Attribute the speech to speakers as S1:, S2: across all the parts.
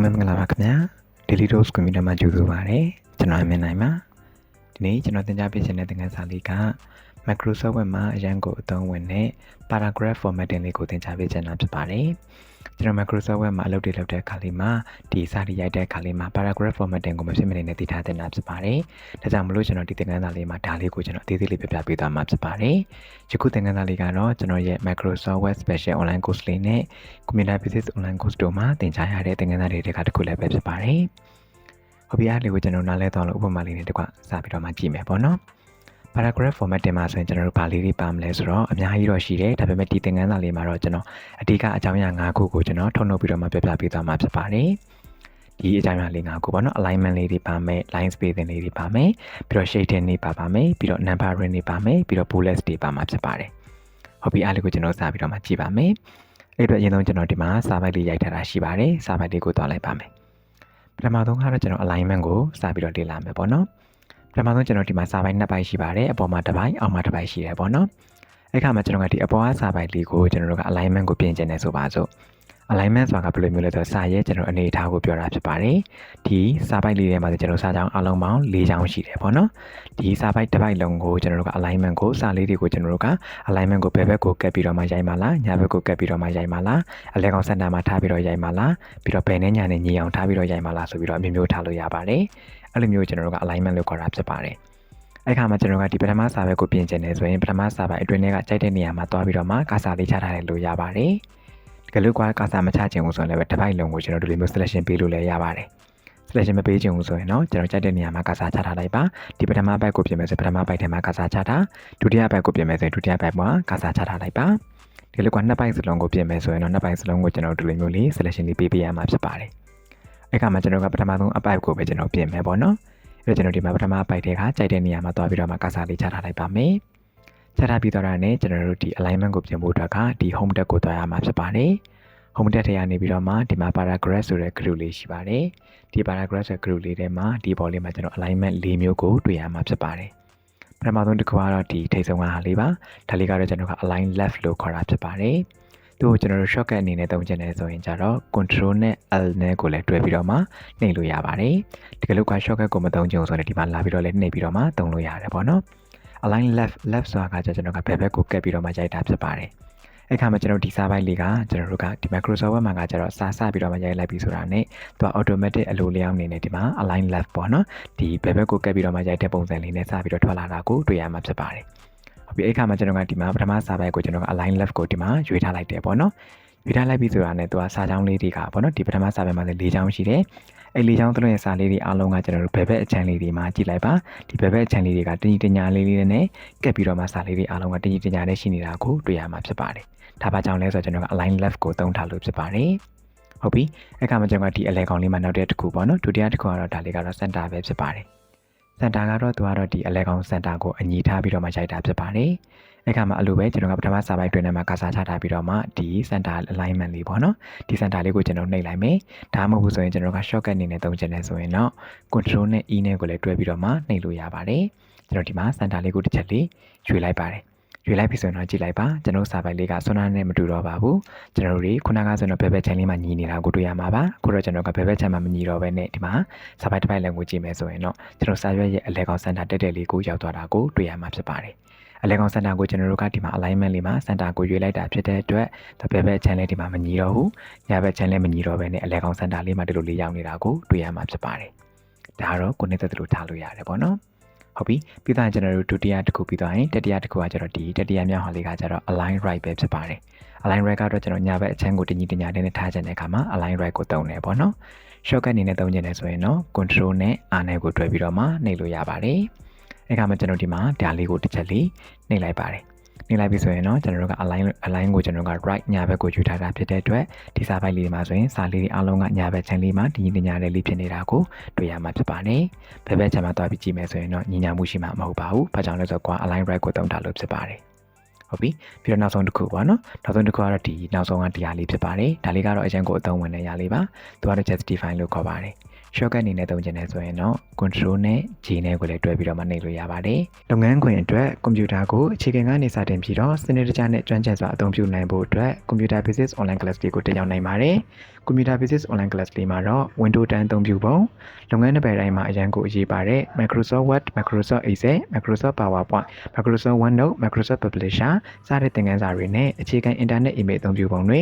S1: အားလုံးပဲမင်္ဂလာပါခင်ဗျာ Daily Dose Computer မှာကြိုဆိုပါရစေကျွန်တော်အမင်းနိုင်ပါဒီနေ့ကျွန်တော်သင်ကြားပေးခြင်းတဲ့သင်ခန်းစာလေးက Microsoft Word မှာအရန်ကိုအသုံးဝင်တဲ့ paragraph formatting လေးကိုသင်ကြားပေးခြင်းတာဖြစ်ပါတယ် ကျွန်တော် Microsoft Word မှာအလုပ်တွေလုပ်တဲ့အခါလေးမှာဒီစာတွေရိုက်တဲ့အခါလေးမှာ paragraph formatting ကိုမဖြစ်မနေနဲ့တည်ထားတင်တာဖြစ်ပါတယ်ဒါကြောင့်မလို့ကျွန်တော်ဒီသင်ခန်းစာလေးမှာဒါလေးကိုကျွန်တော်အသေးသေးလေးပြပြပေးသွားမှာဖြစ်ပါတယ်ယခုသင်ခန်းစာလေးကတော့ကျွန်တော်ရဲ့ Microsoft Word Special Online Course လေးနဲ့ Computer Basics Online Course တို့မှာသင်ကြားရတဲ့သင်ခန်းစာတွေတွေကတစ်ခုလည်းပဲဖြစ်ပါတယ်ဟုတ်ပြီအားလေးကိုကျွန်တော်နားလဲသွားလို့ဥပမာလေးနဲ့တကွစပြီးတော့မှကြည့်မယ်ပေါ့နော် paragraph format တင်မှာဆိုရင်ကျွန်တော်တို့ဗာလေးတွေပါမလဲဆိုတော့အများကြီးတော့ရှိတယ်ဒါပေမဲ့ဒီသင်ခန်းစာလေးမှာတော့ကျွန်တော်အဓိကအကြောင်းအရာ၅ခုကိုကျွန်တော်ထုတ်လုပ်ပြီးတော့မှပြပြပေးသွားမှာဖြစ်ပါတယ်ဒီအကြောင်းအရာလေး၅ခုပေါ့နော် alignment လေးတွေပါမယ် line spacing လေးတွေပါမယ်ပြီးတော့ shading တွေပါပါမယ်ပြီးတော့ numbering တွေပါမယ်ပြီးတော့ bullets တွေပါမှာဖြစ်ပါတယ်ဟုတ်ပြီအားလေးကိုကျွန်တော်စပြီးတော့မှကြည့်ပါမယ်အဲ့တော့အရင်ဆုံးကျွန်တော်ဒီမှာစာပိုက်လေးရိုက်ထားတာရှိပါတယ်စာပိုက်လေးကိုတွားလိုက်ပါမယ်ပထမဆုံးကတော့ကျွန်တော် alignment ကိုစပြီးတော့လေ့လာမယ်ပေါ့နော် ပထမဆုံးကျွန်တော်ဒီမှာစာပိုင်နှစ်ပိုင်ရှိပါတယ်အပေါ်မှာတစ်ပိုင်အောက်မှာတစ်ပိုင်ရှိတယ်ပေါ့နော်အဲ့ခါမှာကျွန်တော်ကဒီအပေါ်ကစာပိုင်လေးကိုကျွန်တော်တို့က alignment ကိုပြင်ကျင်နေဆိုပါစို့ alignment ဆိုတာကဘယ်လိုမျိုးလဲဆိုတော့စာရဲ့ကျွန်တော်အနေအထားကိုပြောတာဖြစ်ပါတယ်ဒီစာပိုက်လေးထဲမှာကျွန်တော်စာကြောင်းအလုံးပေါင်း၄ကြောင်းရှိတယ်ပေါ့နော်ဒီစာပိုက်တစ်ပိုက်လုံးကိုကျွန်တော်တို့က alignment ကိုစာလေးတွေကိုကျွန်တော်တို့က alignment ကိုဘယ်ဘက်ကိုကပ်ပြီးတော့မှရိုက်ပါလားညာဘက်ကိုကပ်ပြီးတော့မှရိုက်ပါလားအလဲကောင်စင်တာမှာထားပြီးတော့ရိုက်ပါလားပြီးတော့ဘယ်နဲ့ညာနဲ့ညီအောင်ထားပြီးတော့ရိုက်ပါလားဆိုပြီးတော့အမျိုးမျိုးထားလို့ရပါတယ် အဲ့လိုမျိုးကျွန်တော်တို့က alignment လို့ခေါ်တာဖြစ်ပါတယ်အဲ့ခါမှာကျွန်တော်ကဒီပထမစာဘက်ကိုပြင်ကျင်နေဆိုရင်ပထမစာဘက်အတွင်းထဲကကြိုက်တဲ့နေရာမှာသွားပြီးတော့မှကာစာလေးချထားတယ်လို့ရပါတယ်တကယ်လို့ကွာကာစာမချခြင်းဘူးဆိုရင်လည်းတစ်ပိုက်လုံးကိုကျွန်တော်တို့ဒီလိုမျိုး selection ပေးလို့လည်းရပါတယ် selection မပေးခြင်းဘူးဆိုရင်တော့ကျွန်တော်ကြိုက်တဲ့နေရာမှာကာစာချထားလိုက်ပါဒီပထမဘက်ကိုပြင်မယ်ဆိုပထမဘက်ထဲမှာကာစာချထားဒုတိယဘက်ကိုပြင်မယ်ဆိုရင်ဒုတိယဘက်မှာကာစာချထားလိုက်ပါဒီလိုကနှစ်ပိုင်းစလုံးကိုပြင်မယ်ဆိုရင်တော့နှစ်ပိုင်းစလုံးကိုကျွန်တော်တို့ဒီလိုမျိုးလေး selection လေးပေးပေးရမှာဖြစ်ပါတယ် အဲ့ခါမှာကျွန်တော်ကပထမဆုံးအပိုက်ကိုပဲကျွန်တော်ပြင်မယ်ပေါ့နော်အဲ့တော့ကျွန်တော်ဒီမှာပထမအပိုက်ထဲကကြိုက်တဲ့နေရာမှာသွားပြီးတော့မှကာစာလေးချထားလိုက်ပါမယ်ချထားပြီးတော့တာနဲ့ကျွန်တော်တို့ဒီ alignment ကိုပြင်ဖို့အတွက်ကဒီ home tab ကိုသွားရမှာဖြစ်ပါတယ် home tab ထဲကနေပြီးတော့မှဒီမှာ paragraph ဆိုတဲ့ group လေးရှိပါတယ်ဒီ paragraph ဆိုတဲ့ group လေးထဲမှာဒီပေါ်လေးမှာကျွန်တော် alignment ၄မျိုးကိုတွေ့ရမှာဖြစ်ပါတယ်ပထမဆုံးတစ်ခုကတော့ဒီထိတ်ဆုံးကဟာလေးပါဒါလေးကတော့ကျွန်တော်က align left လို့ခေါ်တာဖြစ်ပါတယ် သူ့ကိုကျွန်တော်တို့ shortcut အနေနဲ့သုံးချင်တယ်ဆိုရင်ကြတော့ control နဲ့ L နဲ့ကိုလည်းတွဲပြီးတော့မှနှိပ်လို့ရပါတယ်တကယ်လို့က shortcut ကိုမသုံးချင်ဘူးဆိုရင်ဒီမှာလာပြီးတော့လည်းနှိပ်ပြီးတော့မှသုံးလို့ရတယ်ပေါ့နော် align left left ဆိုတာကကျွန်တော်ကဘယ်ဘက်ကိုကပ်ပြီးတော့မှရိုက်တာဖြစ်ပါတယ်အဲ့ခါမှာကျွန်တော်ဒီစာပိုက်လေးကကျွန်တော်တို့ကဒီ Microsoft Word မှာကကျတော့စာစပြီးတော့မှရိုက်လိုက်ပြီးဆိုတာနဲ့သူက automatic အလိုလျောင်းနေနေဒီမှာ align left ပေါ့နော်ဒီဘယ်ဘက်ကိုကပ်ပြီးတော့မှရိုက်တဲ့ပုံစံလေးနဲ့စပြီးတော့ထွက်လာတာကိုတွေ့ရမှာဖြစ်ပါတယ် ဟုတ်ပြီအဲ့ခါမှာကျွန်တော်ကဒီမှာပထမစာပိုက်ကိုကျွန်တော်က align left ကိုဒီမှာရွေးထားလိုက်တယ်ပေါ့နော်ရွေးထားလိုက်ပြီးဆိုတာနဲ့သူကစာချောင်းလေးတွေကပေါ့နော်ဒီပထမစာပိုက်မှာလည်း၄ချောင်းရှိတယ်အဲ့လေးချောင်းသလုံးရဲ့စာလေးတွေအားလုံးကကျွန်တော်တို့ဘယ်ဘက်အချမ်းလေးတွေမှာကြည့်လိုက်ပါဒီဘယ်ဘက်အချမ်းလေးတွေကတညီတညာလေးလေးနဲ့ကပ်ပြီးတော့မှစာလေးတွေအားလုံးကတညီတညာနဲ့ရှိနေတာကိုတွေ့ရမှာဖြစ်ပါတယ်ဒါပါကြောင့်လဲဆိုတော့ကျွန်တော်က align left ကိုသုံးထားလို့ဖြစ်ပါတယ်ဟုတ်ပြီအဲ့ခါမှာကျွန်တော်ကဒီအလဲကောင်လေးမှာနောက်တစ်ခုပေါ့နော်ဒုတိယတစ်ခုကတော့ဒါလေးကတော့ center ပဲဖြစ်ပါတယ် center ကတော့သူကတော့ဒီအလဲကောင် center ကိုအညီထားပြီးတော့မှရိုက်တာဖြစ်ပါတယ်အဲ့ခါမှာအလိုပဲကျွန်တော်ကပထမစာပိုက်တွင်ထဲမှာကာစာချထားပြီးတော့မှဒီ center alignment လေးပေါ့နော်ဒီ center လေးကိုကျွန်တော်နှိပ်လိုက်မယ်ဒါမှမဟုတ်ဆိုရင်ကျွန်တော်က shortcut အနေနဲ့သုံးချင်တယ်ဆိုရင်တော့ control နဲ့ e နဲ့ကိုလည်းတွဲပြီးတော့မှနှိပ်လို့ရပါတယ်ကျွန်တော်ဒီမှာ center လေးကိုတစ်ချက်လေးရွေလိုက်ပါတယ် ရွေလိုက်ပြီဆိုရင်တော့ကြည့်လိုက်ပါကျွန်တော်စာပိုက်လေးကဆွမ်းနာနဲ့မတူတော့ပါဘူးကျွန်တော်တို့တွေခုနကဆိုတော့ဘယ်ဘက်ချန်လေးမှာညီနေတာကိုတွေ့ရမှာပါခုတော့ကျွန်တော်ကဘယ်ဘက်ချန်မှာမညီတော့ဘဲနဲ့ဒီမှာစာပိုက်တစ်ပိုက်လည်းကိုကြည့်မယ်ဆိုရင်တော့ကျွန်တော်စာရွက်ရဲ့အလဲကောင်စင်တာတက်တက်လေးကိုရောက်သွားတာကိုတွေ့ရမှာဖြစ်ပါတယ်အလဲကောင်စင်တာကိုကျွန်တော်တို့ကဒီမှာ alignment လေးမှာစင်တာကိုရွေးလိုက်တာဖြစ်တဲ့အတွက်ဒါဘယ်ဘက်ချန်လေးဒီမှာမညီတော့ဘူးညာဘက်ချန်လေးမညီတော့ဘဲနဲ့အလဲကောင်စင်တာလေးမှာဒီလိုလေးရောက်နေတာကိုတွေ့ရမှာဖြစ်ပါတယ်ဒါကတော့ကိုနေတဲ့တူထားလို့ရတယ်ပေါ့နော် ဟုတ်ပြီပြီးသားကျွန်တော်တို့ဒုတိယတစ်ခုပြီးသွားရင်တတိယတစ်ခုကကျတော့ဒီတတိယမြောက်ဟာလေးကကျတော့ align right ပဲဖြစ်ပါတယ် align right ကတော့ကျွန်တော်ညာဘက်အချမ်းကိုတညီတညာနဲ့ထားချင်တဲ့အခါမှာ align right ကိုတုံးတယ်ပေါ့နော် shortcut အနေနဲ့တုံးချင်တယ်ဆိုရင်တော့ control နဲ့ R နဲ့ကိုတွဲပြီးတော့မှနှိပ်လို့ရပါတယ်အဲ့ခါမှာကျွန်တော်ဒီမှာဒါလေးကိုတစ်ချက်လေးနှိပ်လိုက်ပါတယ် နှိပ်လိုက်ပြီဆိုရင်တော့ကျွန်တော်တို့က align align ကိုကျွန်တော်က right ညာဘက်ကိုယူထားတာဖြစ်တဲ့အတွက်ဒီစာပိုက်လေးတွေမှာဆိုရင်စာလေးတွေအားလုံးကညာဘက်ချမ်းလေးမှာတညီတညာလေးဖြစ်နေတာကိုတွေ့ရမှာဖြစ်ပါတယ်ဘယ်ဘက်ချမ်းမှာတွားပြီးကြည့်မယ်ဆိုရင်တော့ညီညာမှုရှိမှာမဟုတ်ပါဘူး။ဘာကြောင့်လဲဆိုတော့ကွာ align right ကိုတုံးတာလို့ဖြစ်ပါတယ်။ဟုတ်ပြီပြီးတော့နောက်ဆုံးတစ်ခုပေါ့နော်နောက်ဆုံးတစ်ခုကတော့ဒီနောက်ဆုံးကဒီဟာလေးဖြစ်ပါတယ်ဒါလေးကတော့အရင်ကိုအသုံးဝင်တဲ့ຢာလေးပါသူကတော့ justify လို့ခေါ်ပါတယ် shortcut အနေနဲ့သုံးချင်တယ်ဆိုရင်တော့ control နဲ့ G နဲ့ကိုလည်းတွဲပြီးတော့မှနှိပ်လို့ရပါတယ်။လုပ်ငန်းခွင်အတွက်ကွန်ပျူတာကိုအခြေခံကနေစတင်ပြီးတော့စနစ်တကျနဲ့ကျွမ်းကျင်စွာအသုံးပြုနိုင်ဖို့အတွက် Computer Basics Online Class လေးကိုတက်ရောက်နိုင်ပါတယ်။ Computer Basics Online Class လေးမှာတော့ Windows 10အသုံးပြုပုံလုပ်ငန်းတစ်ပယ်တိုင်းမှာအရန်ကိုအရေးပါတဲ့ Microsoft Word, Microsoft Excel, Microsoft PowerPoint, Microsoft OneNote, Microsoft Publisher စတဲ့သင်ခန်းစာတွေနဲ့အခြေခံ Internet Email အသုံးပြုပုံတွေ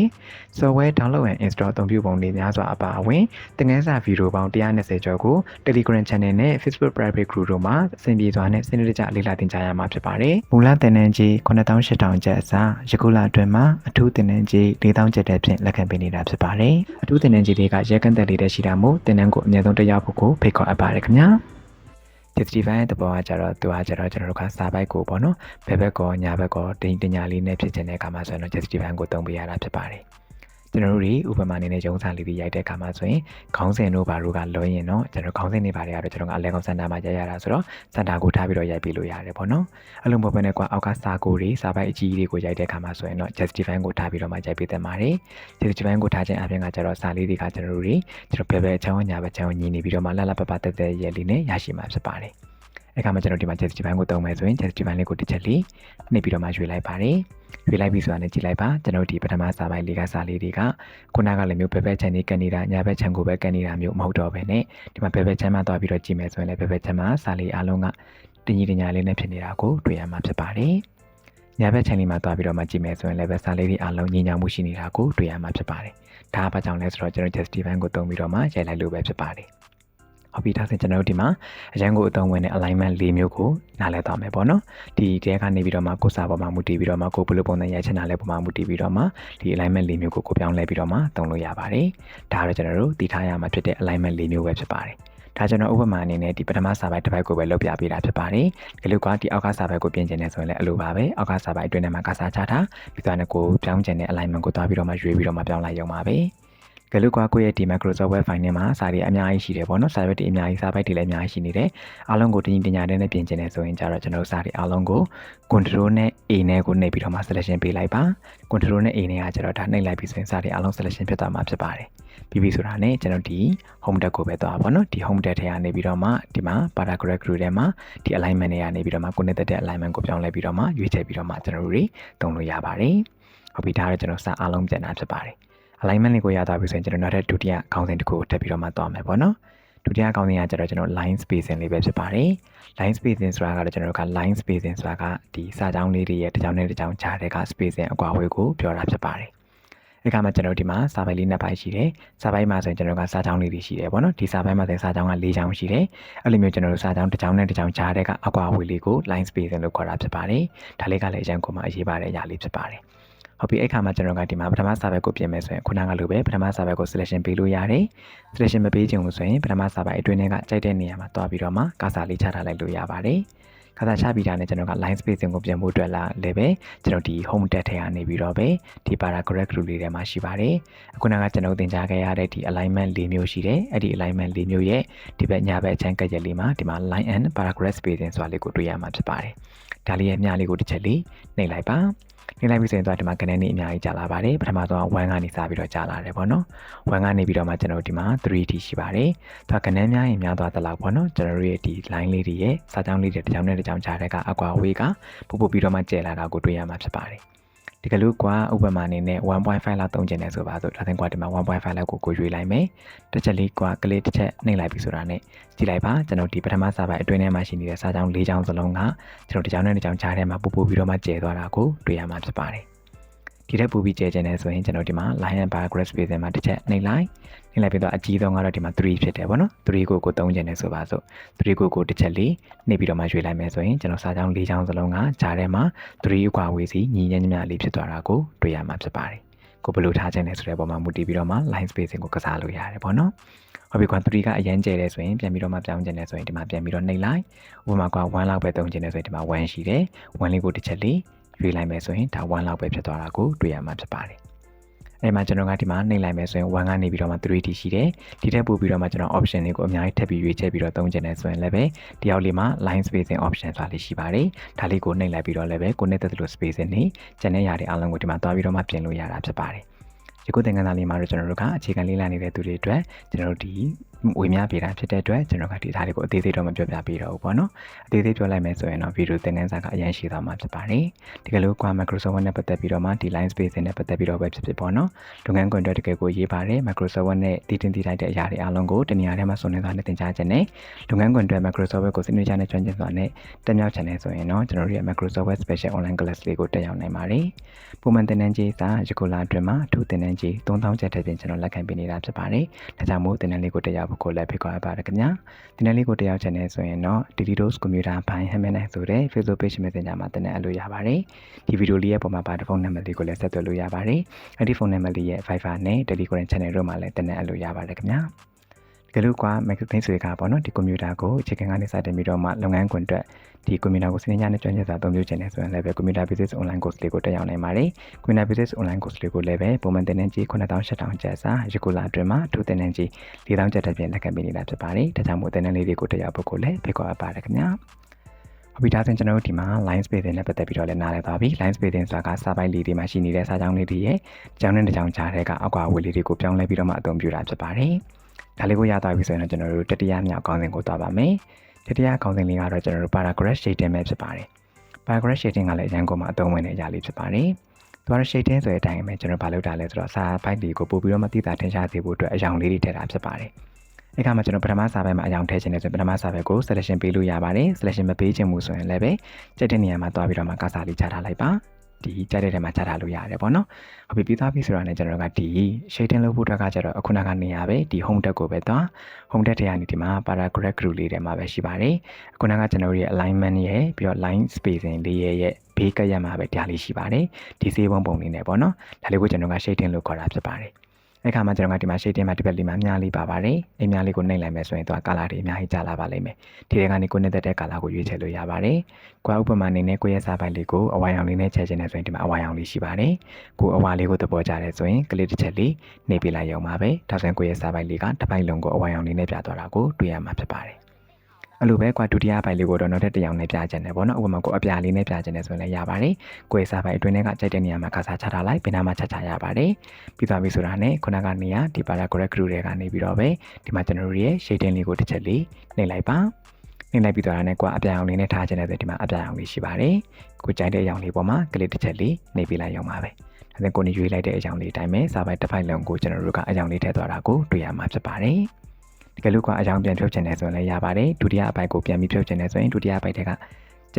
S1: Software Download and Install အသုံးပြုပုံတွေများစွာအပါအဝင်သင်ခန်းစာဗီဒီယိုပေါင်း120ကျော်ကို Telegram Channel နဲ့ Facebook Private Group တို့မှာအဆင်ပြေစွာနဲ့စနစ်တကျလေ့လာသင်ကြားရမှာဖြစ်ပါတယ်။မူလသင်တန်းကြီး9800ကျပ်အစားယခုလအတွင်းမှာအထူးသင်တန်းကြီး4000ကျပ်တဲ့ဖြင့်လက်ခံပေးနေတာဖြစ်ပါတယ်။အထူးသင်တန်းကြီးတွေကရဲကန့်သက်လေးတဲ့ရှိတာမို့သင်တန်းကိုအမြဲတမ်းတက်ရောက်ဖို့ကိုဖိတ်ခေါ်အပ်ပါတယ်ခင်ဗျာ။ Festival ရဲ့သဘောကကြတော့သူကကြတော့ကျွန်တော်တို့ကစာပိုက်ကိုပေါ့နော်ဘယ်ဘက်ကောညာဘက်ကောတင်တင်ညာလေးနဲ့ဖြစ်ချင်တဲ့အခါမှာဆိုရင်တော့ Festival ကိုသုံးပေးရတာဖြစ်ပါတယ်။ ကျွန်တော်တို့တွေဥပမာအနေနဲ့ရုံးစာလေးတွေရိုက်တဲ့အခါမှာဆိုရင်ခေါင်းစဉ်တို့ဘာတို့ကလွှဲရင်တော့ကျွန်တော်ခေါင်းစဉ်တွေဘာတွေကတော့ကျွန်တော်ကအလဲကောင်စင်တာမှာရိုက်ရတာဆိုတော့စင်တာကိုထားပြီးတော့ရိုက်ပြီးလို့ရတယ်ပေါ့နော်အဲ့လိုမဟုတ်ဘဲနဲ့ကွာအောက်ကစာကိုတွေစာပိုက်အကြီးကြီးတွေကိုရိုက်တဲ့အခါမှာဆိုရင်တော့ justify ကိုထားပြီးတော့မှရိုက်ပေးသင့်ပါတယ် justify ကိုထားခြင်းအပြင်ကကျတော့စာလေးတွေကကျွန်တော်တို့တွေကျွန်တော်ဘယ်ဘက်အချောင်းညာဘက်အချောင်းညီနေပြီးတော့မှလှလှပပတက်တက်ရဲလေးနဲ့ရရှိမှာဖြစ်ပါတယ် အဲ့ခါမှာကျွန်တော်ဒီမှာ justify ကိုသုံးမယ်ဆိုရင် justify လေးကိုတစ်ချက်လေးနှိပ်ပြီးတော့မှရွေးလိုက်ပါတယ်ရွေးလိုက်ပြီဆိုတာနဲ့ကြည့်လိုက်ပါကျွန်တော်ဒီပထမစာပိုင်းလေးကစာလေးတွေကခုနကလည်းမျိုးဘယ်ဘက်ချန်နေကန်နေတာညာဘက်ချန်ကိုပဲကန်နေတာမျိုးမဟုတ်တော့ဘဲနဲ့ဒီမှာဘယ်ဘက်ချန်မှသွားပြီးတော့ကြည့်မယ်ဆိုရင်လည်းဘယ်ဘက်ချန်မှာစာလေးအလုံးကတင်ကြီးတင်ညာလေးနဲ့ဖြစ်နေတာကိုတွေ့ရမှာဖြစ်ပါတယ်ညာဘက်ချန်လေးမှာသွားပြီးတော့မှကြည့်မယ်ဆိုရင်လည်းပဲစာလေးတွေအလုံးညီညာမှုရှိနေတာကိုတွေ့ရမှာဖြစ်ပါတယ်ဒါကဘာကြောင့်လဲဆိုတော့ကျွန်တော် justify ကိုသုံးပြီးတော့မှရိုက်လိုက်လို့ပဲဖြစ်ပါတယ် ဟုတ်ပြီဒါဆိုကျွန်တော်တို့ဒီမှာအရန်ကိုအသုံးဝင်တဲ့ alignment ၄မျိုးကိုနားလည်သွားမယ်ပေါ့နော်ဒီတဲကနေပြီးတော့မှကိုယ်စာပေါ်မှာမူတည်ပြီးတော့မှကိုဘယ်လိုပုံစံရိုက်ချင်တာလဲပုံမှာမူတည်ပြီးတော့မှဒီ alignment ၄မျိုးကိုကိုပြောင်းလဲပြီးတော့မှသုံးလို့ရပါတယ်ဒါကတော့ကျွန်တော်တို့တည်ထားရမှာဖြစ်တဲ့ alignment ၄မျိုးပဲဖြစ်ပါတယ်ဒါကျွန်တော်ဥပမာအနေနဲ့ဒီပထမစာပိုက်တစ်ပိုက်ကိုပဲလုပ်ပြပေးတာဖြစ်ပါတယ်။ဒီလိုကဒီအောက်ကစာပိုက်ကိုပြင်ကျင်နေဆိုရင်လည်းအလိုပါပဲ။အောက်ကစာပိုက်အတွင်းထဲမှာကစားချတာပြီးတော့လည်းကိုပြောင်းကျင်တဲ့ alignment ကိုတွားပြီးတော့မှရွေးပြီးတော့မှပြောင်းလိုက်ရုံပါပဲ။ ကလေးကွာကိုယ့်ရဲ့ဒီ Microsoft Web File နဲ့မှာစာတွေအများကြီးရှိတယ်ပေါ့နော်စာရွက်တွေအများကြီးစာပိုက်တွေလည်းအများကြီးရှိနေတယ်အားလုံးကိုတင်တင်ညာတဲ့နဲ့ပြင်ကျင်နေဆိုရင်ကြတော့ကျွန်တော်စာတွေအားလုံးကို Control နဲ့ A နဲ့ကိုနှိပ်ပြီးတော့မှ selection ပေးလိုက်ပါ Control နဲ့ A နဲ့ကကျတော့ဒါနှိပ်လိုက်ပြီးဆိုရင်စာတွေအားလုံး selection ဖြစ်သွားမှာဖြစ်ပါတယ်ပြီးပြီဆိုတာနဲ့ကျွန်တော်ဒီ home tab ကိုပဲသွားပါတော့ဒီ home tab ထဲကနေပြီးတော့မှဒီမှာ paragraph group ထဲမှာဒီ alignment တွေကနေပြီးတော့မှ connected တဲ့ alignment ကိုပြောင်းလဲပြီးတော့မှရွေးချယ်ပြီးတော့မှကျွန်တော်တို့တွေသုံးလို့ရပါတယ်ဟုတ်ပြီဒါကတော့ကျွန်တော်စာအားလုံးပြန်တာဖြစ်ပါတယ် alignment လေးကိုရသွားပြီဆိုရင်ကျွန်တော်နောက်ထပ်ဒုတိယခေါင်းစဉ်တစ်ခုကိုထပ်ပြီးတော့မှသွားမယ်ပေါ့နော်ဒုတိယခေါင်းစဉ်ကကျတော့ကျွန်တော် line spacing လေးပဲဖြစ်ပါတယ် line spacing ဆိုတာကတော့ကျွန်တော်တို့က line spacing ဆိုတာကဒီစာကြောင်းလေးတွေရဲ့တစ်ကြောင်းနဲ့တစ်ကြောင်းခြားတဲ့က spacing အကွာအဝေးကိုပြောတာဖြစ်ပါတယ်အဲ့ကမှကျွန်တော်ဒီမှာစာပိုက်လေးနှစ်ပိုက်ရှိတယ်စာပိုက်မှာဆိုရင်ကျွန်တော်ကစာကြောင်းလေးတွေရှိတယ်ပေါ့နော်ဒီစာပိုက်မှာဆိုရင်စာကြောင်းက၄ကြောင်းရှိတယ်အဲ့လိုမျိုးကျွန်တော်တို့စာကြောင်းတစ်ကြောင်းနဲ့တစ်ကြောင်းခြားတဲ့ကအကွာအဝေးလေးကို line spacing လို့ခေါ်တာဖြစ်ပါတယ်ဒါလေးကလည်းအရင်ကမှအရေးပါတဲ့အရာလေးဖြစ်ပါတယ် ဟုတ်ပြီအဲ့ခါမှာကျွန်တော်ကဒီမှာပထမစာပဲကိုပြင်မယ်ဆိုရင်ခုနကလိုပဲပထမစာပဲကို selection ပေးလို့ရတယ် selection မပေးချင်ဘူးဆိုရင်ပထမစာပဲအတွင်းထဲကကြိုက်တဲ့နေရာမှာတွားပြီးတော့မှကာစာလေးချထားလိုက်လို့ရပါတယ်ခါသာချပြီးတာနဲ့ကျွန်တော်က line spacing ကိုပြင်ဖို့အတွက်လာလည်းပဲကျွန်တော်ဒီ home tab ထဲကနေပြီးတော့ပဲဒီ paragraph group လေးထဲမှာရှိပါတယ်အခုနကကျွန်တော်သင်ကြားခဲ့ရတဲ့ဒီ alignment ၄မျိုးရှိတယ်အဲ့ဒီ alignment ၄မျိုးရဲ့ဒီဘက်ညာဘက်အချမ်းကက်ရက်လေးမှာဒီမှာ line and paragraph spacing ဆိုတာလေးကိုတွေ့ရမှာဖြစ်ပါတယ်ဒါလေးရဲ့မြလေးကိုတစ်ချက်လေးနှိပ်လိုက်ပါ နှင်းလိုက်ပြီဆိုရင်တော့ဒီမှာကနေနေအများကြီးကြာလာပါတယ်ပထမဆုံး1ကနေစပြီးတော့ကြာလာတယ်ပေါ့နော်1ကနေပြီးတော့မှကျွန်တော်ဒီမှာ3 t ရှိပါတယ်ဒါကနေများရင်များသွားသလောက်ပေါ့နော်ကျွန်တော်တို့ရဲ့ဒီ line လေးတွေရဲ့စာကြောင်းလေးတွေတစ်ကြောင်းနဲ့တစ်ကြောင်းခြားတဲ့ကအကွာဝေးကပို့ပို့ပြီးတော့မှကျဲလာတာကိုတွေ့ရမှာဖြစ်ပါတယ် ဒီကလူကွာဥပမာအနေနဲ့1.5လောက်သုံးကျင်တယ်ဆိုပါဆိုဒါသင်ကွာဒီမှာ1.5လောက်ကိုကိုရွေးလိုက်မယ်တစ်ချက်လေးကွာကလေးတစ်ချက်နှိပ်လိုက်ပြီဆိုတာနဲ့ကြည့်လိုက်ပါကျွန်တော်ဒီပထမစာပိုက်အတွင်းထဲမှာရှိနေတဲ့စာကြောင်း၄ကြောင်းစလုံးကကျွန်တော်ဒီကြောင်းနဲ့ဒီကြောင်းကြားထဲမှာပို့ပို့ပြီးတော့မှကျဲသွားတာကိုတွေ့ရမှာဖြစ်ပါတယ် ဒီထက်ပိုပြီးကျဲကျင်တယ်ဆိုရင်ကျွန်တော်ဒီမှာ line and paragraph spacing မှာတစ်ချက်နှိပ်လိုက်နှိပ်လိုက်ပြီးတော့အကြီးဆုံးကတော့ဒီမှာ3ဖြစ်တယ်ပေါ့နော်3ကိုကိုသုံးကျင်တယ်ဆိုပါစို့3ကိုကိုတစ်ချက်လေးနှိပ်ပြီးတော့မှရွေးလိုက်မယ်ဆိုရင်ကျွန်တော်စာကြောင်း၄ကြောင်းစလုံးကကြားထဲမှာ3အကွာဝေးစီညီညံ့ညံ့လေးဖြစ်သွားတာကိုတွေ့ရမှာဖြစ်ပါတယ်ကိုဘယ်လိုထားခြင်းလဲဆိုတဲ့ပုံမှာမူတည်ပြီးတော့မှ line spacing ကိုကစားလို့ရတယ်ပေါ့နော်ဟုတ်ပြီကွာ3ကအရန်ကျဲတယ်ဆိုရင်ပြန်ပြီးတော့မှပြောင်းခြင်းလဲဆိုရင်ဒီမှာပြန်ပြီးတော့နှိပ်လိုက်ဥပမာကွာ1လောက်ပဲသုံးခြင်းလဲဆိုရင်ဒီမှာ1ရှိတယ်1လေးကိုတစ်ချက်လေး ရွေးလိုက်မယ်ဆိုရင်ဒါ1လောက်ပဲဖြစ်သွားတာကိုတွေ့ရမှာဖြစ်ပါတယ်အဲ့မှာကျွန်တော်ကဒီမှာနှိပ်လိုက်မယ်ဆိုရင်1ကနေပြီးတော့မှ 3D ရှိတယ်ဒီထက်ပိုပြီးတော့မှကျွန်တော် option တွေကိုအများကြီးထပ်ပြီးရွေးချယ်ပြီးတော့သုံးချင်တယ်ဆိုရင်လည်းပဲဒီအောက်လေးမှာ line spacing option ဆိုတာလေးရှိပါတယ်ဒါလေးကိုနှိပ်လိုက်ပြီးတော့လည်းပဲကိုနဲ့တက်သလို spacing နေကျန်တဲ့ຢာတွေအားလုံးကိုဒီမှာတွားပြီးတော့မှပြင်လို့ရတာဖြစ်ပါတယ်ယခုသင်ခန်းစာလေးမှာတော့ကျွန်တော်တို့ကအခြေခံလေ့လာနေတဲ့သူတွေအတွက်ကျွန်တော်တို့ဒီ ဝေမျှပေးတာဖြစ်တဲ့အတွက်ကျွန်တော်ကဒီသားလေးကိုအသေးသေးတော့မပြောပြပေးတော့ဘူးပေါ့နော်အသေးသေးပြောလိုက်မယ်ဆိုရင်တော့ဗီဒီယိုသင်ခန်းစာကအရင်ရှိသွားမှာဖြစ်ပါတယ်ဒီကလို့ကွာ Microsoft Word နဲ့ပတ်သက်ပြီးတော့မှဒီ line spacing နဲ့ပတ်သက်ပြီးတော့ပဲဖြစ်ဖြစ်ပေါ့နော်လုပ်ငန်းခွင်အတွက်တကယ်ကိုရေးပါတယ် Microsoft Word နဲ့တည်တင်တည်လိုက်တဲ့အရာတွေအားလုံးကိုတနေရာထဲမှာစုံနေသွားနဲ့သင်ကြားခြင်းနဲ့လုပ်ငန်းခွင်အတွက် Microsoft Word ကိုစနစ်ကျနဲ့ကျွမ်းကျင်စွာနဲ့တက်မြောက်ချင်တယ်ဆိုရင်တော့ကျွန်တော်တို့ရဲ့ Microsoft Word Special Online Class လေးကိုတက်ရောက်နိုင်ပါတယ်ပုံမှန်သင်တန်းကြီးစာယခုလအတွင်းမှာအထူးသင်တန်းကြီး3000ကျပ်ထပ်ပြင်ကျွန်တော်လက်ခံပေးနေတာဖြစ်ပါတယ်ဒါကြောင့်မို့သင်တန်းလေးကိုတက်ရောက်ဖို့ကိုလည်းဖိတ်ခေါ်ပါတယ်ခင်ဗျာသင်တန်းလေးကိုတက်ရောက်ချင်တယ်ဆိုရင်တော့ Dilidos Computer by Hamman ဆိုတဲ့ Facebook page Messenger မှာသင်တန်းအလို့ရပါတယ်ဒီဗီဒီယိုလေးရဲ့ပုံမှာပါတဲ့ဖုန်းနံပါတ်လေးကိုလည်းဆက်သွယ်လို့ရပါတယ်အဲ့ဒီဖုန်းနံပါတ်လေးရဲ့ Viber နဲ့ Telegram Channel တို့မှာလည်းသင်တန်းအလို့ရပါတယ်ခင်ဗျာ တကယ်လို့ကွာ Microsoft တွေကပေါ့နော်ဒီကွန်ပျူတာကိုအခြေခံကနေစတင်ပြီးတော့မှလုပ်ငန်းခွင်အတွက်ဒီကွန်ပျူတာကိုစနစ်ကျနဲ့ကျွမ်းကျင်စွာအသုံးပြုခြင်းနဲ့ဆိုရင်လည်းပဲကွန်ပျူတာ business online course လေးကိုတက်ရောက်နိုင်ပါတယ်ကွန်ပျူတာ business online course လေးကိုလည်းပဲပုံမှန်သင်တန်းကြီး9800ကျပ်စာယခုလအတွင်းမှာအထူးသင်တန်းကြီး4000ကျပ်တက်ပြင်လက်ခံပေးနေတာဖြစ်ပါတယ်ဒါကြောင့်မို့သင်တန်းလေးတွေကိုတက်ရောက်ဖို့ကိုလည်းဖိတ်ခေါ်အပ်ပါတယ်ခင်ဗျာဟုတ်ပြီဒါဆိုရင်ကျွန်တော်တို့ဒီမှာ line spacing နဲ့ပတ်သက်ပြီးတော့လည်းနားလည်သွားပြီ line spacing ဆိုတာကစာပိုက်လေးတွေမှာရှိနေတဲ့စာကြောင်းလေးတွေရဲ့ကြောင်းနဲ့တစ်ကြောင်းကြားတဲ့ကအောက်ကဝေလေးတွေကိုပြောင်းလဲပြီးတော့မှအသုံးပြုတာဖြစ်ပါတယ် ဒါလေးကိုရသွားပြီဆိုရင်တော့ကျွန်တော်တို့တတိယမြောက်ခေါင်းစဉ်ကိုသွားပါမယ်တတိယခေါင်းစဉ်လေးကတော့ကျွန်တော်တို့ paragraph shading ပဲဖြစ်ပါတယ် paragraph shading ကလည်းအရန်ကုန်မှာအသုံးဝင်တဲ့အရာလေးဖြစ်ပါတယ်သူက shading ဆိုတဲ့အတိုင်းပဲကျွန်တော်ဘာလုပ်တာလဲဆိုတော့စာပိုက်တွေကိုပို့ပြီးတော့မသိတာထင်ရှားစေဖို့အတွက်အယောင်လေးတွေထည့်တာဖြစ်ပါတယ်အဲ့ကမှကျွန်တော်ပထမစာပဲမှာအယောင်ထည့်ခြင်းနဲ့ဆိုပထမစာပဲကို selection ပေးလို့ရပါတယ် selection မပေးခြင်းဘူးဆိုရင်လည်းပဲကြက်တဲ့နေရာမှာတွားပြီးတော့မှကာစာလေးချထားလိုက်ပါ ဒီကြက်တဲ့ထဲမှာချထားလို့ရတယ်ပေါ့နော်ဟုတ်ပြီပြီးသားပြီဆိုတော့ねကျွန်တော်တို့ကဒီ shading လုပ်ဖို့အတွက်ကကျတော့အခုနကနေရာပဲဒီ home tab ကိုပဲသွား home tab ထဲကနေဒီမှာ paragraph group လေးထဲမှာပဲရှိပါတယ်အခုနကကျွန်တော်တို့ရဲ့ alignment ရဲ့ပြီးတော့ line spacing လေးရဲ့ရဲ့ဘေးကရမှာပဲတရားလေးရှိပါတယ်ဒီစေးပုံပုံလေးနဲ့ပေါ့နော်ဒါလေးကိုကျွန်တော်က shading လို့ခေါ်တာဖြစ်ပါတယ် အဲ့ခါမှာကျွန်တော်ကဒီမှာ shading မှာဒီဘက်လေးမှာမြားလေးပါပါတယ်။အဲ့မြားလေးကိုနှိပ်လိုက်မယ်ဆိုရင်သူက color တွေအများကြီးကျလာပါလိမ့်မယ်။ဒီထဲကနေကိုနှစ်သက်တဲ့ color ကိုရွေးချယ်လို့ရပါတယ်။ကိုယ်ဥပမာအနေနဲ့ကိုယ့်ရဲ့စာပိုက်လေးကိုအဝါရောင်လေးနဲ့ချဲချင်တယ်ဆိုရင်ဒီမှာအဝါရောင်လေးရှိပါတယ်။ကိုယ်အဝါလေးကိုသဘောကျတယ်ဆိုရင်ကလေးတစ်ချက်လေးနှိပ်ပြလိုက်ရုံပါပဲ။ဒါဆိုရင်ကိုယ့်ရဲ့စာပိုက်လေးကတစ်ပိုက်လုံးကိုအဝါရောင်လေးနဲ့ပြသွားတာကိုတွေ့ရမှာဖြစ်ပါတယ်။ အဲ့လိုပဲကွာဒုတိယပိုက်လေးကိုတော့နောက်ထပ်တစ်ယောက်နဲ့ပြချင်တယ်ပေါ့နော်ဥပမာကိုအပြာလေးနဲ့ပြချင်တယ်ဆိုရင်လည်းရပါတယ်ကိုယ်စားပိုက်အတွင်းထဲကကြိုက်တဲ့နေရာမှာကစားချထားလိုက်ဘယ်နာမှာချချရပါတယ်ပြီးသွားပြီဆိုတာနဲ့ခုနကနေရဒီ paragraph group တွေကနေပြီးတော့ပဲဒီမှာကျွန်တော်တို့ရဲ့ shading လေးကိုတစ်ချက်လေးနှိပ်လိုက်ပါနှိပ်လိုက်ပြီးတော့လည်းကွာအပြာရောင်လေးနဲ့ထားချင်တယ်ဆိုဒီမှာအပြာရောင်လေးရှိပါတယ်ကိုကြိုက်တဲ့အရောင်လေးပေါ်မှာကလေးတစ်ချက်လေးနှိပ်ပေးလိုက်ရုံပါပဲဒါဆိုကိုနေရွေးလိုက်တဲ့အကြောင်းလေးအတိုင်းပဲစာပိုက်တစ်ဖိုက်လုံးကိုကျွန်တော်တို့ကအကြောင်းလေးထည့်သွားတာကိုတွေ့ရမှာဖြစ်ပါတယ် တကယ်လို့ကအကြောင်းပြန်ဖြုတ်ချင်တယ်ဆိုရင်လည်းရပါတယ်ဒုတိယအပိုက်ကိုပြန်ပြီးဖြုတ်ချင်တယ်ဆိုရင်ဒုတိယအပိုက်တွေကကြိ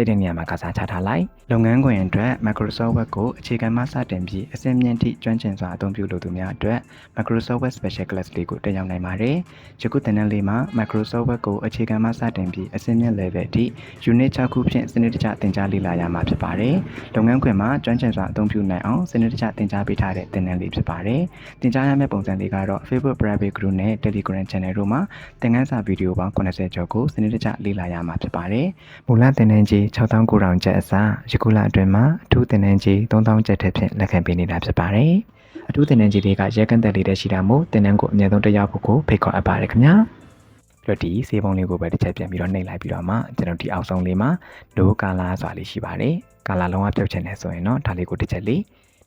S1: တ်တဲ့နေရာမှာကစားချထားလိုက်လုပ်ငန်းခွင်အတွက် Microsoft Word ကိုအခြေခံမှစတင်ပြီးအဆင့်မြင့်ထိကျွမ်းကျင်စွာအသုံးပြုလိုသူများအတွက် Microsoft Word Special Class လေးကိုတက်ရောက်နိုင်ပါတယ်။ယခုသင်တန်းလေးမှာ Microsoft Word ကိုအခြေခံမှစတင်ပြီးအဆင့်မြင့် level အထိ Unit 6ခုဖြင့်စနစ်တကျသင်ကြားလေ့လာရမှာဖြစ်ပါတယ်။လုပ်ငန်းခွင်မှာကျွမ်းကျင်စွာအသုံးပြုနိုင်အောင်စနစ်တကျသင်ကြားပေးထားတဲ့သင်တန်းလေးဖြစ်ပါတယ်။သင်ကြားရမယ့်ပုံစံလေးကတော့ Facebook Private Group နဲ့ Telegram Channel တို့မှာသင်ခန်းစာဗီဒီယိုပေါင်း80ကျော်ကိုစနစ်တကျလေ့လာရမှာဖြစ်ပါတယ်။မူလသင်တန်းကြီး6900ကျပ်အစားယခုလအတွင်းမှာအထူးသင်တန်းကြီး3000ကျပ်ထက်ဖြင့်လက်ခံပေးနေတာဖြစ်ပါတယ်။အထူးသင်တန်းကြီးတွေကရဲကန့်သက်လေးတဲ့ရှိတာမို့သင်တန်းကိုအမြဲတမ်းတက်ရောက်ဖို့ကိုဖိတ်ခေါ်အပ်ပါတယ်ခင်ဗျာ။ပြီးတော့ဒီစေးပုံလေးကိုပဲတစ်ချက်ပြန်ပြီးတော့နှိပ်လိုက်ပြီးတော့မှကျွန်တော်ဒီအောက်ဆုံးလေးမှာ no color ဆိုတာလေးရှိပါတယ်။ color လုံးဝပြုတ်ချင်တယ်ဆိုရင်တော့ဒါလေးကိုတစ်ချက်လေး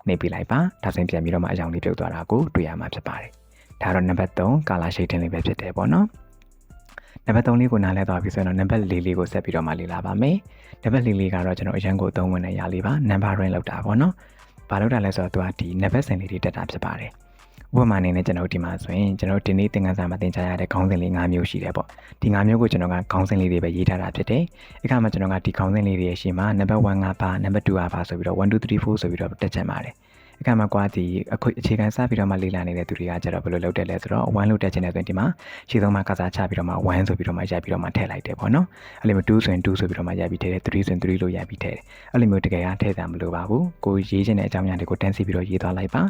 S1: နှိပ်ပြလိုက်ပါ။ဒါဆိုရင်ပြန်ပြီးတော့မှအကြောင်းလေးပြုတ်သွားတာကိုတွေ့ရမှာဖြစ်ပါတယ်။ဒါတော့နံပါတ်3 color shading လေးပဲဖြစ်တယ်ပေါ့နော်။ နံပါတ်3လေးကိုနားလဲသွားပြီဆိုရင်တော့နံပါတ်4လေးကိုဆက်ပြီးတော့မှလေ့လာပါမယ်နံပါတ်4လေးကတော့ကျွန်တော်အရန်ကိုအသုံးဝင်တဲ့ຢာလေးပါ numbering လောက်တာပေါ့နော်ဘာလို့တာလဲဆိုတော့သူကဒီနံပါတ်စင်လေးတွေတက်တာဖြစ်ပါတယ်ဥပမာအနေနဲ့ကျွန်တော်ဒီမှာဆိုရင်ကျွန်တော်ဒီနေ့သင်ခန်းစာမှာသင်ကြားရတဲ့ခေါင်းစဉ်လေး၅မျိုးရှိတယ်ပေါ့ဒီ၅မျိုးကိုကျွန်တော်ကခေါင်းစဉ်လေးတွေပဲရေးထားတာဖြစ်တယ်အခါမှာကျွန်တော်ကဒီခေါင်းစဉ်လေးတွေရဲ့ရှေ့မှာနံပါတ်1ကပါနံပါတ်2ကပါဆိုပြီးတော့1 2 3 4ဆိုပြီးတော့တက်ချင်ပါတယ် အခါမှာကွာဒီအခုအခြေခံစပြီးတော့မှလေ့လာနေတဲ့သူတွေကကျတော့ဘယ်လိုလုပ်တယ်လဲဆိုတော့1လို့တက်ချင်တဲ့ဆိုရင်ဒီမှာရှေ့ဆုံးမှာကစားချပြီးတော့မှ1ဆိုပြီးတော့မှရိုက်ပြီးတော့မှထည့်လိုက်တယ်ပေါ့နော်အဲ့လိုမျိုး2ဆိုရင်2ဆိုပြီးတော့မှရိုက်ပြီးထည့်တယ်3ဆိုရင်3လို့ရိုက်ပြီးထည့်တယ်အဲ့လိုမျိုးတကယ်ကထည့်တာမလိုပါဘူးကိုရေးချင်တဲ့အကြောင်းအရာတွေကိုတန်းစီပြီးတော့ရေးသွားလိုက်ပါ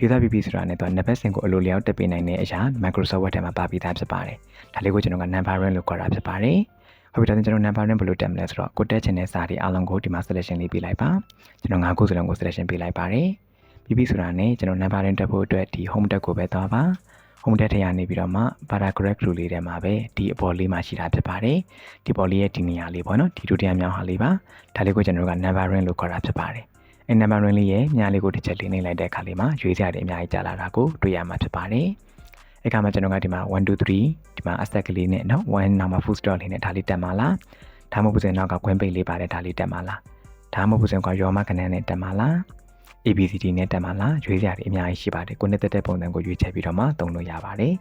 S1: ရေးသွားပြီးပြီဆိုတာနဲ့တော့နံပါတ်စင်ကိုအလိုလျောက်တက်ပေးနိုင်တဲ့အရာ Microsoft Word ထဲမှာပါပြီးသားဖြစ်ပါတယ်ဒါလေးကိုကျွန်တော်က numbering လို့ခေါ်တာဖြစ်ပါတယ်ဟုတ်ပြီဒါကျွန်တော် number နဲ့ဘယ်လိုတက်မလဲဆိုတော့ကိုတက်ချင်တဲ့စာတွေအားလုံးကိုဒီမှာ selection လေးပေးလိုက်ပါကျွန်တော်၅ခုစလုံးကို selection ပေးလိုက်ပါတယ် ပြီးပြီဆိုတာနဲ့ကျွန်တော် number တက်ဖို့အတွက်ဒီ home tab ကိုပဲသွားပါ home tab ထဲကနေပြီးတော့မှ paragraph group လေးထဲမှာပဲဒီအပေါ်လေးမှာရှိတာဖြစ်ပါတယ်ဒီပေါ်လေးရဲ့ဒီနေရာလေးပေါ့နော်ဒီဒုတိယမြောက်ဟာလေးပါဒါလေးကိုကျွန်တော်က numbering လို့ခေါ်တာဖြစ်ပါတယ်အဲ numbering လေးရဲ့ညာလေးကိုတစ်ချက်လေးနှိပ်လိုက်တဲ့အခါလေးမှာရွေးစရာတွေအများကြီးကြာလာတာကိုတွေ့ရမှာဖြစ်ပါတယ် အဲ့ခါမှာကျွန်တော်ကဒီမှာ1 2 3ဒီမှာ asset ကလေးနဲ့เนาะ1နောက်မှာ full stop လေးနဲ့ဒါလေးတက်မှာလားဒါမှမဟုတ်ဘူးဆိုရင်နောက်က queen page လေးပါတယ်ဒါလေးတက်မှာလားဒါမှမဟုတ်ဘူးဆိုရင်ကရောမခဏနဲ့တက်မှာလား ABCD နဲ့တက်မှာလားရွေးစရာတွေအများကြီးရှိပါတယ်ကိုနှစ်သက်တဲ့ပုံစံကိုရွေးချယ်ပြီးတော့မှသုံးလို့ရပါတယ်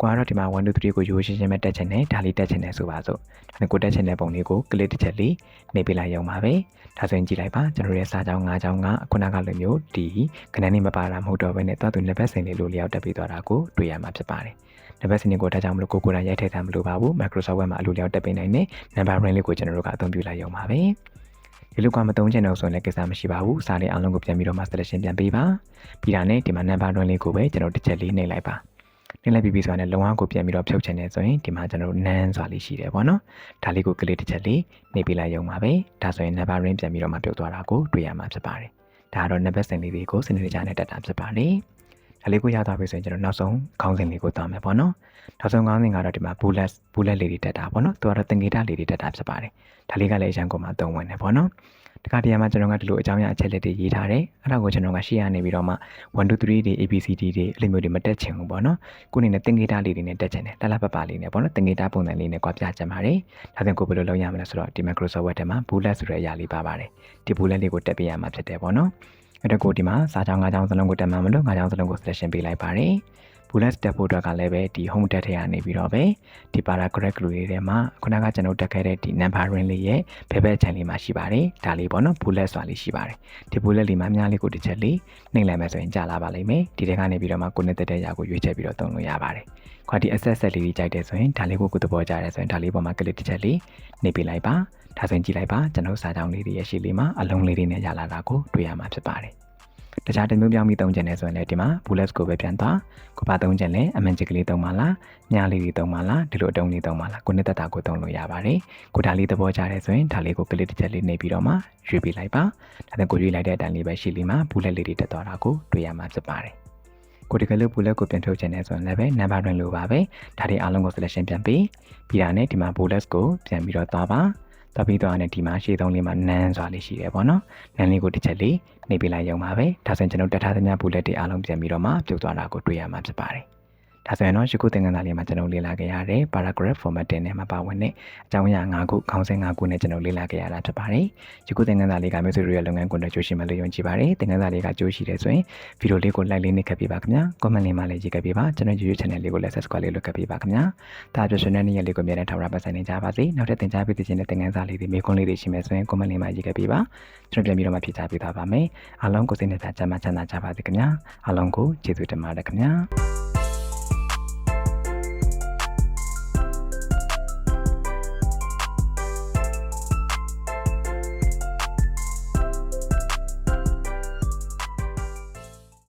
S1: ကိုကတော့ဒီမှာ1 2 3ကိုရိုးရှင်းရှင်းပဲတက်ချင်တယ်ဒါလေးတက်ချင်တယ်ဆိုပါစို့ဒါနဲ့ကိုတက်ချင်တဲ့ပုံလေးကို click တစ်ချက်လေးနှိပ်ပေးလိုက်ရုံပါပဲဒါဆိုရင်ကြည့်လိုက်ပါကျွန်တော်ရဲ့စာကြောင်း၅ကြောင်းကခုနကလိုမျိုးဒီခဏနေမပါတာမဟုတ်တော့ဘဲနဲ့သွားသူလက်ဘက်စင်လေးလိုလျောက်တက်ပြီးသွားတာကိုတွေ့ရမှာဖြစ်ပါတယ်လက်ဘက်စင်လေးကိုဒါကြောင့်မလို့ကိုကိုယ်တိုင်ရိုက်ထည့်တာမလိုပါဘူး Microsoft Word မှာအလိုလျောက်တက်ပေးနိုင်တယ် number ring လေးကိုကျွန်တော်တို့ကအသုံးပြုလိုက်ရုံပါပဲ ဒီလိုကမတုံးချင်တော့ဆိုရင်လည်းကိစ္စမရှိပါဘူးစာလေးအလုံးကိုပြန်ပြီးတော့မှ selection ပြန်ပေးပါပြီးတာနဲ့ဒီမှာ number ring လေးကိုပဲကျွန်တော်တစ်ချက်လေးနှိပ်လိုက်ပါနှိပ်လိုက်ပြီးပြီဆိုတာနဲ့လုံးဝကိုပြန်ပြီးတော့ဖြုတ်ချင်တယ်ဆိုရင်ဒီမှာကျွန်တော်တို့ nan ဆိုတာလေးရှိတယ်ပေါ့နော်ဒါလေးကိုကလေးတစ်ချက်လေးနှိပ်ပေးလိုက်ရုံပါပဲဒါဆိုရင် number ring ပြန်ပြီးတော့မှပြုတ်သွားတာကိုတွေ့ရမှာဖြစ်ပါတယ်ဒါကတော့ number စင်လေးတွေကိုစနစ်တကျနဲ့တက်တာဖြစ်ပါတယ် ဒါလေးကိုရသွားပြီဆိုရင်ကျွန်တော်နောက်ဆုံးခေါင်းစဉ်လေးကိုသွားမယ်ပေါ့နော်နောက်ဆုံးခေါင်းစဉ်ကတော့ဒီမှာ bullet bullet လေးတွေတက်တာပေါ့နော်သူကတော့သင်္ကေတလေးတွေတက်တာဖြစ်ပါတယ်ဒါလေးကလည်းအရန်ကုန်မှာသုံးဝင်တယ်ပေါ့နော်တခါတရံမှာကျွန်တော်ကဒီလိုအကြောင်းအရာအချက်လက်တွေရေးထားတယ်အဲ့ဒါကိုကျွန်တော်ကရှေ့ကနေပြီးတော့မှ1 2 3တွေ ABCD တွေအဲ့လိုမျိုးတွေမတက်ချင်ဘူးပေါ့နော်ကိုအနေနဲ့သင်္ကေတလေးတွေနဲ့တက်ချင်တယ်လှလှပပလေးနဲ့ပေါ့နော်သင်္ကေတပုံစံလေးနဲ့ကြွားပြချင်ပါတယ်ဒါဆိုရင်ကိုဘယ်လိုလုပ်ရမလဲဆိုတော့ဒီ Microsoft Word ထဲမှာ bullet ဆိုတဲ့အရာလေးပါပါတယ်ဒီ bullet လေးကိုတက်ပေးရမှာဖြစ်တယ်ပေါ့နော် အဲ့တော့ကိုဒီမှာစာကြောင်း၅ကြောင်းစလုံးကိုတက်မှမလို့၅ကြောင်းစလုံးကို selection ပေးလိုက်ပါတယ် bullet တက်ဖို့အတွက်ကလည်းပဲဒီ home တက်ထဲကနေပြီးတော့ပဲဒီ paragraph လေးတွေမှာခုနကကျွန်တော်တက်ခဲ့တဲ့ဒီ numbering လေးရဲ့ဘယ်ဘက်ခြံလေးမှာရှိပါတယ်ဒါလေးပေါ့နော် bullet ဆိုတာလေးရှိပါတယ်ဒီ bullet လေးမှာအများလေးကိုတစ်ချက်လေးနှိပ်လိုက်မယ်ဆိုရင်ကြာလာပါလိမ့်မယ်ဒီထဲကနေပြီးတော့မှကိုနှစ်သက်တဲ့ຢာကိုရွေးချယ်ပြီးတော့သုံးလို့ရပါတယ်ခွာဒီ access set လေးကြီးကြိုက်တယ်ဆိုရင်ဒါလေးကိုကိုသဘောကျတယ်ဆိုရင်ဒါလေးပေါ်မှာ click တစ်ချက်လေးနှိပ်ပေးလိုက်ပါ ဒါဆိုရင်ကြည့်လိုက်ပါကျွန်တော်စာကြောင်းလေးတွေရဲ့ရှေ့လေးမှာအလုံးလေးတွေနဲ့ရလာတာကိုတွေ့ရမှာဖြစ်ပါတယ်တခြားတစ်မျိုးပြောင်းပြီးသုံးချင်တယ်ဆိုရင်လည်းဒီမှာ bullets ကိုပဲပြန်သွားကိုပါသုံးချင်လဲအမှန်ချစ်ကလေးသုံးပါလားညားလေးတွေသုံးပါလားဒီလိုအတုံးလေးသုံးပါလားကိုနှစ်သက်တာကိုသုံးလို့ရပါတယ်ကိုဒါလေးသဘောကျတယ်ဆိုရင်ဒါလေးကို click တစ်ချက်လေးနှိပ်ပြီးတော့မှရွေးပေးလိုက်ပါဒါနဲ့ကိုရွေးလိုက်တဲ့အတန်လေးပဲရှိလီမှာ bullet လေးတွေတက်သွားတာကိုတွေ့ရမှာဖြစ်ပါတယ်ကိုဒီကလေး bullet ကိုပြန်ထုတ်ချင်တယ်ဆိုရင်လည်းပဲ number တွင်လိုပါပဲဒါတွေအားလုံးကို selection ပြန်ပေးပြီးတာနဲ့ဒီမှာ bullets ကိုပြန်ပြီးတော့သွားပါ သွားပြီးတော့ねဒီမှာရှေ့သုံးလေးမှာနန်းစွာလေးရှိတယ်ပေါ့နော်နန်းလေးကိုတစ်ချက်လေးနှိပ်ပေးလိုက်ရုံပါပဲဒါဆိုရင်ကျွန်တော်တက်ထားသမျှဘူးလက်တွေအားလုံးပြန်ပြီးတော့မှပြုတ်သွားတာကိုတွေ့ရမှာဖြစ်ပါတယ် ဒါဆိုရင်တော့ရှိခုသင်ခန်းစာလေးမှာကျွန်တော်လေ့လာခဲ့ရတဲ့ paragraph formatting နဲ့မှာပါဝင်တဲ့အကြောင်းအရာ၅ခုခေါင်းစဉ်၅ခုနဲ့ကျွန်တော်လေ့လာခဲ့ရတာဖြစ်ပါတယ်။ရှိခုသင်ခန်းစာလေးကမျိုးစုရဲ့လုပ်ငန်းကွန်ရက်ကြိုးရှိမှလို့ယုံကြည်ပါတယ်။သင်ခန်းစာလေးကကြိုးရှိတယ်ဆိုရင်ဗီဒီယိုလေးကို like လေးနဲ့ခက်ပြပါခင်ဗျာ။ comment လေးမှာလည်းရေးခဲ့ပြပါ။ကျွန်တော် YouTube channel လေးကိုလည်း subscribe လေးလုပ်ခဲ့ပြပါခင်ဗျာ။ဒါပြည့်စုံတဲ့နေ့ရက်လေးကိုမြန်တဲ့ထောက်ရပတ်ဆိုင်နေကြပါစေ။နောက်ထပ်သင်ကြားပေးတဲ့သင်ခန်းစာလေးတွေမေးခွန်းလေးတွေရှိမယ်ဆိုရင် comment လေးမှာရေးခဲ့ပြပါ။ကျွန်တော်ပြန်ပြီးတော့မှဖြေချပေးသွားပါမယ်။အားလုံးကိုစိတ်နဲ့သာကြမ်းမှချမ်းသာကြပါစေခင်ဗျာ။အားလုံးကိုကျေးဇူးတင်ပါတယ်ခင်ဗျာ။